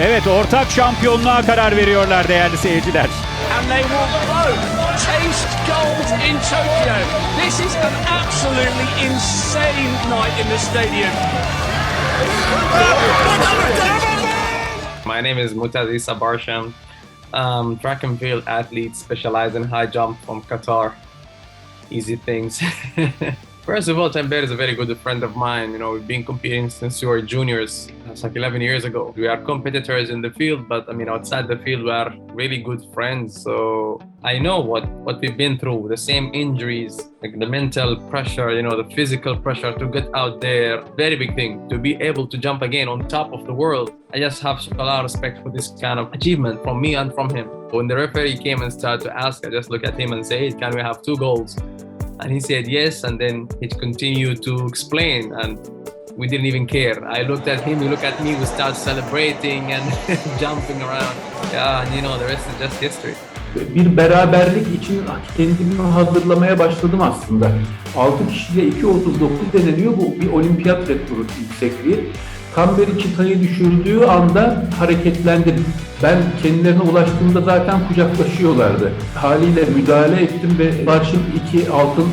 Evet ortak şampiyonluğa karar veriyorlar değerli seyirciler. and they will both taste gold in Tokyo. This is an absolutely insane night in the stadium. My name is Mutaz Issa Barsham. Um, track and field athlete specialized in high jump from Qatar. Easy things. First of all, Tamber is a very good friend of mine. You know, we've been competing since we were juniors. Like 11 years ago. We are competitors in the field, but I mean, outside the field, we are really good friends. So I know what what we've been through. The same injuries, like the mental pressure, you know, the physical pressure to get out there. Very big thing to be able to jump again on top of the world. I just have a lot of respect for this kind of achievement from me and from him. When the referee came and started to ask, I just look at him and say, "Can we have two goals?" And he said yes, and then he continued to explain, and we didn't even care. I looked at him, he looked at me, we started celebrating and jumping around. Yeah, and you know, the rest is just history. bir beraberlik için kendimi hazırlamaya başladım aslında. 6 kişiyle 2.39 deniliyor. Bu bir olimpiyat rekoru yüksekliği. Kamberi çıtayı düşürdüğü anda hareketlendim. Ben kendilerine ulaştığımda zaten kucaklaşıyorlardı. Haliyle müdahale ettim ve başım iki altın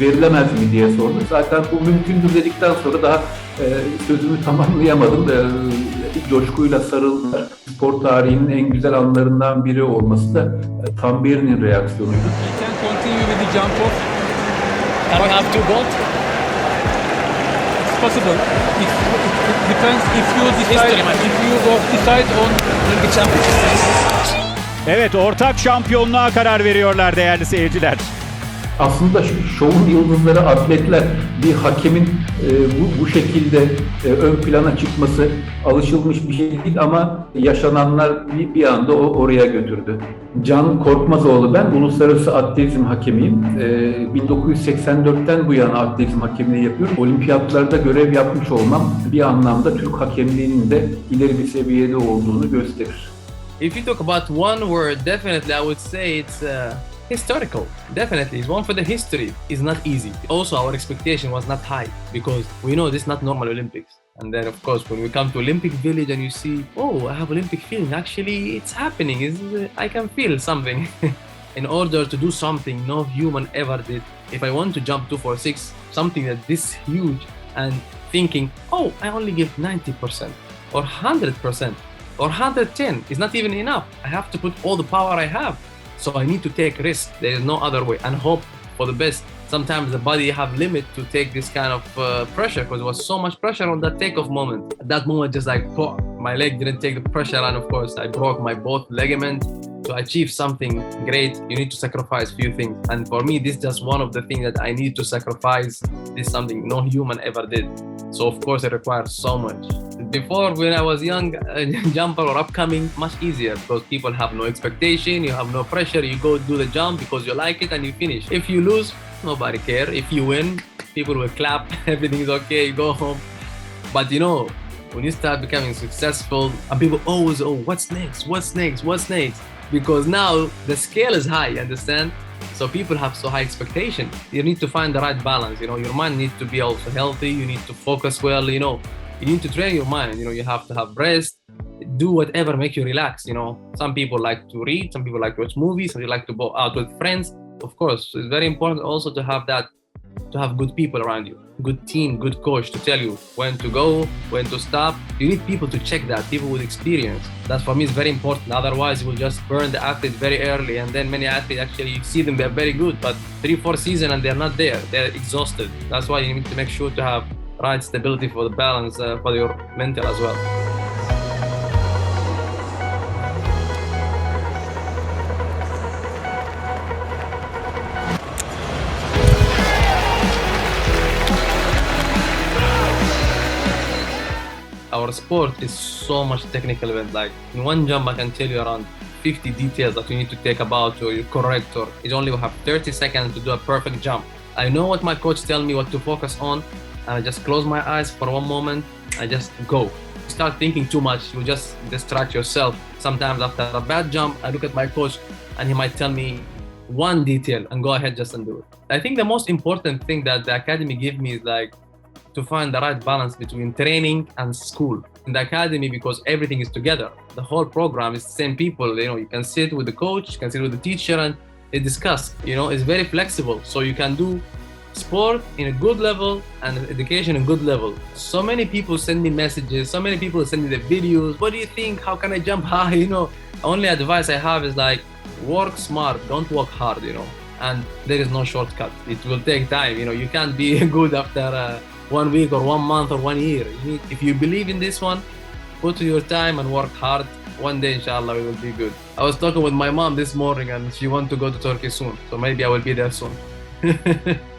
verilemez mi diye sordu. Zaten bu mümkündür dedikten sonra daha e, sözümü tamamlayamadım. E, coşkuyla sarıldılar. Spor tarihinin en güzel anlarından biri olması da e, Tamberi'nin reaksiyonuydu. Can continue with the jump off. We have two gold? Possible. It, it depends if you decide if you decide on Olympic championships. Evet ortak şampiyonluğa karar veriyorlar değerli seyirciler. Aslında şovun yıldızları atletler bir hakemin e, bu, bu şekilde e, ön plana çıkması alışılmış bir şey değil ama yaşananlar bir, bir anda o oraya götürdü. Can Korkmazoğlu ben uluslararası atletizm hakemiyim. E, 1984'ten bu yana atletizm hakemliği yapıyorum. Olimpiyatlarda görev yapmış olmam bir anlamda Türk hakemliğinin de ileri bir seviyede olduğunu gösterir. If you talk about one word, definitely I would say it's uh, historical. Definitely, it's one for the history. It's not easy. Also, our expectation was not high because we know this is not normal Olympics. And then, of course, when we come to Olympic Village and you see, oh, I have Olympic feeling. Actually, it's happening. It's, uh, I can feel something. In order to do something no human ever did, if I want to jump 246, something that this huge, and thinking, oh, I only give 90% or 100% or 110 is not even enough. I have to put all the power I have. So I need to take risk. There is no other way and hope for the best. Sometimes the body have limit to take this kind of uh, pressure because there was so much pressure on that takeoff moment. At that moment, just like pop, my leg didn't take the pressure, and of course I broke my both ligament. To achieve something great, you need to sacrifice few things. And for me, this is just one of the things that I need to sacrifice. This is something no human ever did. So of course it requires so much. Before, when I was young, jumper or upcoming, much easier because people have no expectation, you have no pressure. You go do the jump because you like it and you finish. If you lose, nobody care. If you win, people will clap. Everything is okay. You go home. But you know, when you start becoming successful, and people always, oh, what's next? What's next? What's next? Because now the scale is high. Understand? So people have so high expectation. You need to find the right balance. You know, your mind needs to be also healthy. You need to focus well. You know, you need to train your mind. You know, you have to have rest. Do whatever make you relax. You know, some people like to read. Some people like to watch movies. Some people like to go out with friends. Of course, it's very important also to have that, to have good people around you, good team, good coach to tell you when to go, when to stop. You need people to check that. People with experience. That for me is very important. Otherwise, you will just burn the athlete very early, and then many athletes actually you see them they're very good, but three, four season and they're not there. They're exhausted. That's why you need to make sure to have right stability for the balance uh, for your mental as well. Our sport is so much technical event. Like in one jump, I can tell you around 50 details that you need to take about or you correct or you only have 30 seconds to do a perfect jump. I know what my coach tell me what to focus on, and I just close my eyes for one moment. I just go. You start thinking too much, you just distract yourself. Sometimes after a bad jump, I look at my coach and he might tell me one detail and go ahead just and do it. I think the most important thing that the academy give me is like to find the right balance between training and school. in the academy because everything is together. The whole program is the same people. You know, you can sit with the coach, you can sit with the teacher, and they discuss. You know, it's very flexible, so you can do sport in a good level and education in good level. So many people send me messages. So many people send me the videos. What do you think? How can I jump high? You know, only advice I have is like work smart. Don't work hard. You know, and there is no shortcut. It will take time. You know, you can't be good after uh, one week or one month or one year. You need, if you believe in this one, put your time and work hard. One day, inshallah, it will be good. I was talking with my mom this morning, and she wants to go to Turkey soon. So maybe I will be there soon.